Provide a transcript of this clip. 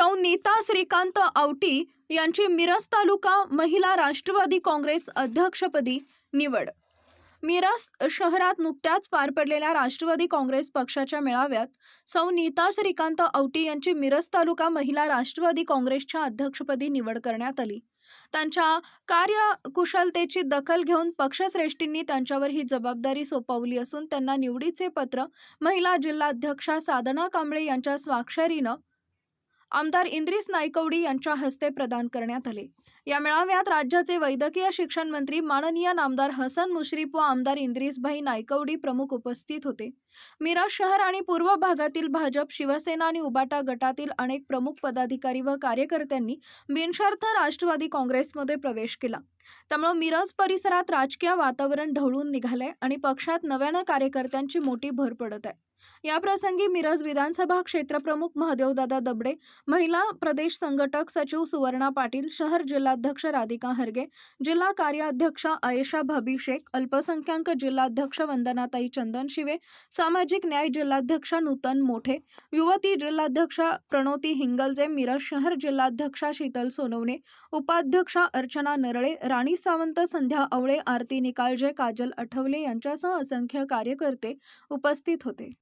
नीता श्रीकांत आवटी यांची मिरज तालुका महिला राष्ट्रवादी काँग्रेस अध्यक्षपदी निवड. मिरज शहरात नुकत्याच पार पडलेल्या राष्ट्रवादी काँग्रेस पक्षाच्या मेळाव्यात सौ नीता श्रीकांत आवटी यांची मिरज तालुका महिला राष्ट्रवादी काँग्रेसच्या अध्यक्षपदी निवड करण्यात आली. त्यांच्या कार्यकुशलतेची दखल घेऊन पक्षश्रेष्ठींनी त्यांच्यावर ही जबाबदारी सोपवली असून त्यांना निवडीचे पत्र महिला जिल्हाध्यक्षा साधना कांबळे यांच्या स्वाक्षरीनं आमदार इंद्रिस नायकवडी यांच्या हस्ते प्रदान करण्यात आले. या मेळाव्यात राज्याचे वैद्यकीय शिक्षण मंत्री माननीय नामदार हसन मुश्रीफ व आमदार इंद्रिसभाई नायकवडी प्रमुख उपस्थित होते. मिरज शहर आणि पूर्व भागातील भाजप शिवसेना आणि उबाटा गटातील अनेक प्रमुख पदाधिकारी व कार्यकर्त्यांनी बिनशर्त राष्ट्रवादी काँग्रेसमध्ये प्रवेश केला. त्यामुळे मिरज परिसरात राजकीय वातावरण ढवळून निघालंय आणि पक्षात नव्यानं कार्यकर्त्यांची मोठी भर पडत आहे. याप्रसंगी मिरज विधानसभा क्षेत्रप्रमुख महादेवदादा दबडे महिला प्रदेश संघटक सचिव सुवर्णा पाटील शहर जिल्हाध्यक्ष राधिका हरगे जिल्हा कार्याध्यक्ष अयेशा भाबी शेख अल्पसंख्याक जिल्हाध्यक्ष वंदनाताई चंदन शिवे सामाजिक न्याय जिल्हाध्यक्ष नूतन मोठे युवती जिल्हाध्यक्ष प्रणोती हिंगलजे मिरज शहर जिल्हाध्यक्षा शीतल सोनवणे उपाध्यक्षा अर्चना नरळे राणी सावंत संध्या आवळे आरती निकाळजे काजल आठवले यांच्यासह असंख्य कार्यकर्ते उपस्थित होते.